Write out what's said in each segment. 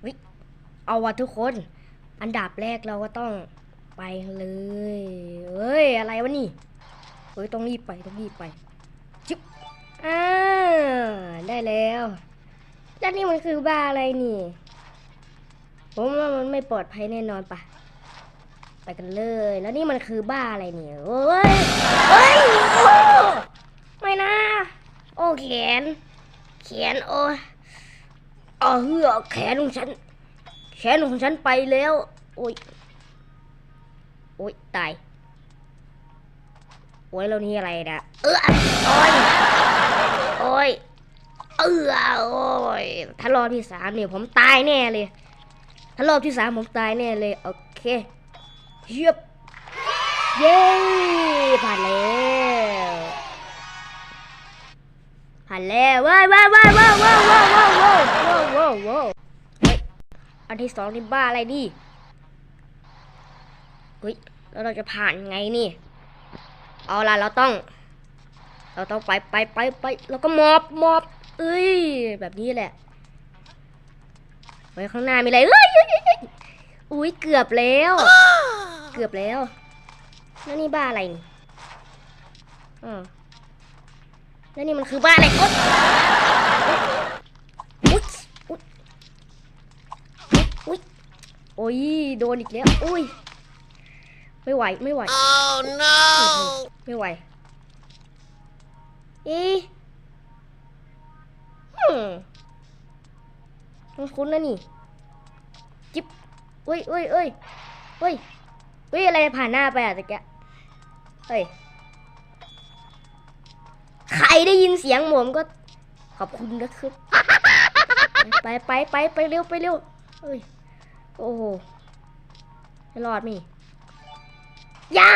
เฮ้ยเอาวะทุกคน อันดับแรกเราก็ต้องไปเลยเอ้ยอะไรวะนี่เฮ้ยต้องรีบไปต้องรีบไปจิ๊บอ่าได้แล้วแล้วนี่มันคือบ้าอะไรนี่ผมว่ามันไม่ปลอดภัยแน่นอนปะไปกันเลย แล้วนี่มันคือบ้าอะไรเนี่ยโอ้ยเฮ้ยไม่นะ โอ้แขนแขนโอ้ เอาเหือแขนของฉัน แขนของฉันไปแล้ว โอ้ย โอ้ย ตาย โอ้ยแล้วนี่อะไรนะ เออโอ้ย โอ้ย เออโอ้ย ถ้ารอบที่สามเนี่ยผมตายแน่เลย ถ้ารอบที่สามผมตายแน่เลย โอเคเยียบเย้ผ่านแล้ว ผ่านแล้วว้ายว้ายว้ายว้ายว้ายว้ายว้ายว้าว้ายว้าวเฮ้ยอันที่สองนี่บ้าอะไรดิเฮ้ยแล้วเราจะผ่านไงนี่ เอาล่ะเราต้อง เราต้องไปไปไปไปแล้วก็มอบมอบเอ้ยแบบนี้แหละไว้ข้างหน้ามีอะไรเอ้ยอ้ยเอ้ยเอ้ยอุ้ยเกือบแล้ว เกือบแล้วแล้วนี่บ้าอะไรนี่อ่า แล้วนี่มันคือบ้าอะไรโอ๊ยอุ๊ยอุ๊ยอุ๊ยโอ้ยโดนอีกแล้วอุ้ยไม่ไหวไม่ไหว Oh no! ไม่ไหวอีอืมมันคุ้นนะนี่จิ๊บเอ้ยเอ้ยเอ้ยเอ้ยเอ้ยอะไรผ่านหน้าไปอะตะแกะเฮ้ย ใครได้ยินเสียงผมก็ขอบคุณนะครับ ไปไปไปไปเร็วไปเร็วเอ้ยโอ้โหไม่รอดมี่ยา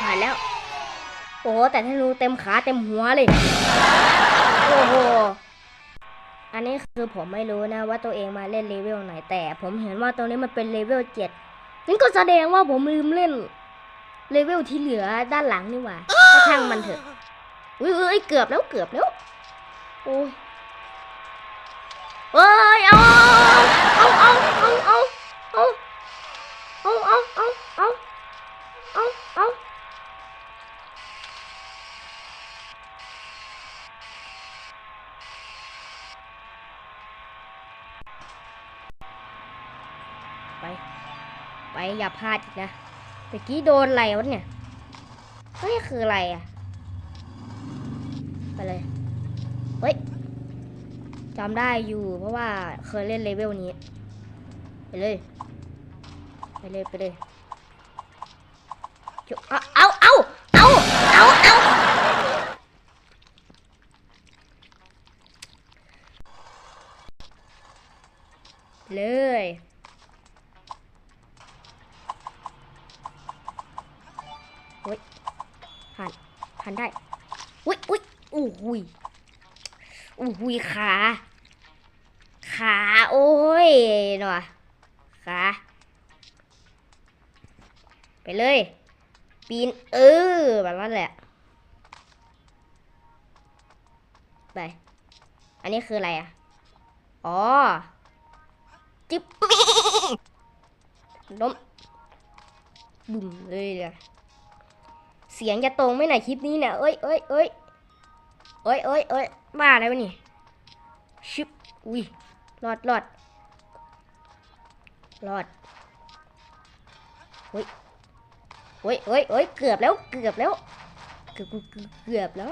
ผ่านแล้ว โอ้โหแต่ธนูเต็มขาเต็มหัวเลย โอ้โห อันนี้คือผมไม่รู้นะว่าตัวเองมาเล่นเลเวลไหนแต่ผมเห็นว่าตรงนี้มันเป็นเลเวลเจ็ดนั่นก็แสดงว่าผมลืมเล่น เลเวลที่เหลือด้านหลังนี่หว่าก็ช่างมันเถอะอุ้ยเอ้ยเกือบแล้วเกือบแล้ว โอ้ยเอ้ยเอาเอาเอาเอาเอาเอาเอาเอาเอาเอาเอาเอาไป ไปอย่าพลาดอีกนะ เมื่อกี้โดนอะไรวะเนี่ยเฮ้ยคืออะไรอะ ไปเลย เฮ้ยจำได้อยู่เพราะว่าเคยเล่นเลเวลนี้ ไปเลย ไปเลย ไปเลยจุเอาเอาเอาเอาเอาเอาเลย ผ่านได้ อุ้ยอุ้ยอู้หุยอู้หุยขา ขา โอ้ยหน่อยขา ไปเลย ปีน เออ แบบนั้นแหละ ไป อันนี้คืออะไรอะ อ๋อ จิ๊บล้มบุ่มเลยเลยเสียงจะตรงไม่ไหนคลิปนี้เนี่ยเอ้ยเอ้ยเอ้ยเอ้ยเอ้ยเอ้ยบ้าอะไรวะนี่ชิบอุ้ยรอดรอดรอดเฮ้ยเฮ้ยเฮ้ยเฮ้ยเกือบแล้วเกือบแล้วเกือบเกือบเกือบเกือบแล้ว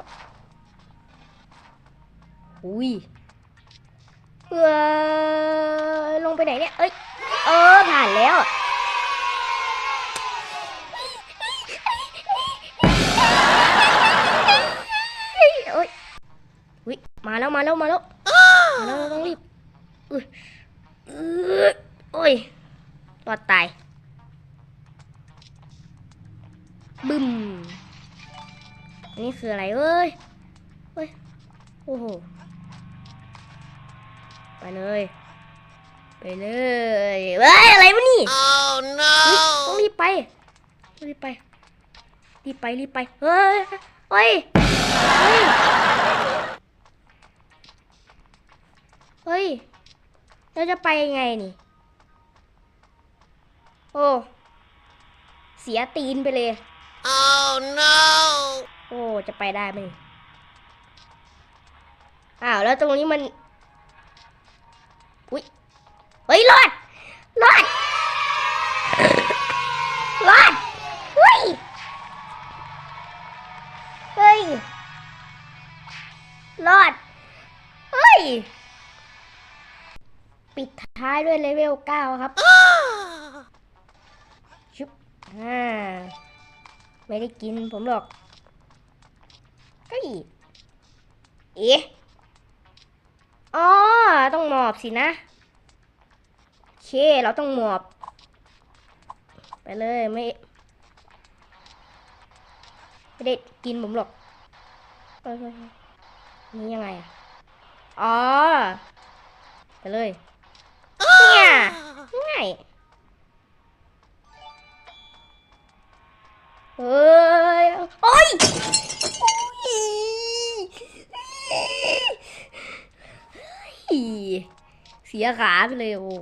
อุ้ยเออลงไปไหนเนี่ยเอ้ยเออผ่านแล้ว มาแล้วมาแล้วมาแล้วมาแล้วเราต้องรีบอุ้ยอื้อโอ้ยรอดตาย บึ้มอันนี้คืออะไรเอ้ยเอ้ย โอ้โห ไปเลย ไปเลยเฮ้ย อะไรวะนี่ Oh เฮ้ย no! ต้องรีบไปต้องรีบไป รีบไป รีบไป เฮ้ย เฮ้ยเฮ้ย ฮ้ย เราจะไปยังไงนี่ โอ้ เสียตีนไปเลย Oh no! โอ้ จะไปได้ไหมนี่อ้าว แล้วตรงนี้มัน อุ้ยเฮ้ยรอด ด้วยเลเวลเก้าครับชุบอ่าไม่ได้กินผมหรอกเฮ้ยเอ๊ะอ๋อต้องหมอบสินะโอเค เราต้องหมอบ ไปเลยไม่ไม่ได้กินผมหรอกเฮ้ยเฮ้ยเฮ้ยนี่ยังไงอะอ๋อ ไปเลยเนี่ย ง่ายเฮ้ยโอ้ยโอ้ยเสียขาไปเลยโอ้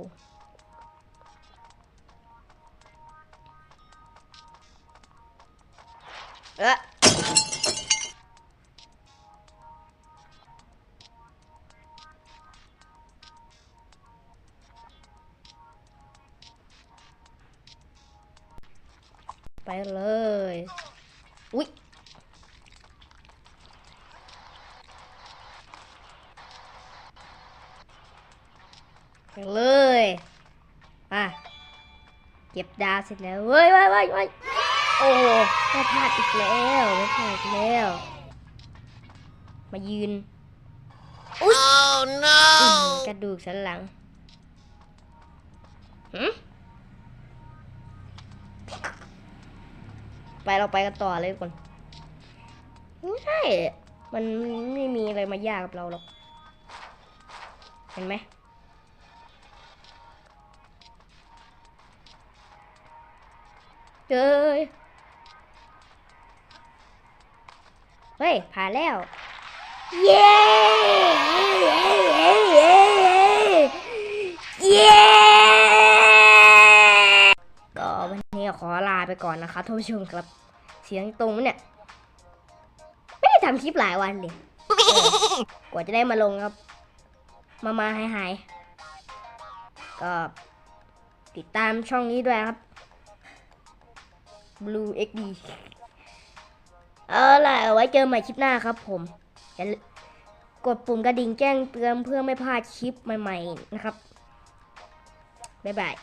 เอะ ไปเลย อุ๊ยไปเลยมาเก็บดาวเสร็จแล้วเว้ยเว้ยเว้ยเว้ยโอ้ไม่พลาดอีกแล้วไม่พลาดอีกแล้ว มายืน Oh อื้อ no! กระดูกสันหลังหืม ไปเราไปกันต่อเลยก่อนไม่ใช่ มันไม่มีอะไรมายากกับเราหรอก เห็นไหมเฮ้ยเฮ้ยผ่านแล้ว เย้เย้เย้เย้ วันนี้ขอลาไปก่อนนะคะท่านผู้ชมครับ เสียงตรงเนี่ย ไม่ได้ทำคลิปหลายวันเลยเออกว่าจะได้มาลงครับ มามาหายหายๆก็ติดตามช่องนี้ด้วยครับ Blue XD เอาล่ะเอาไว้เจอใหม่คลิปหน้าครับผมอย่าลืมกดปุ่มกระดิ่งแจ้งเตือนเพื่อไม่พลาดคลิปใหม่ ๆ นะครับ บ๊ายบาย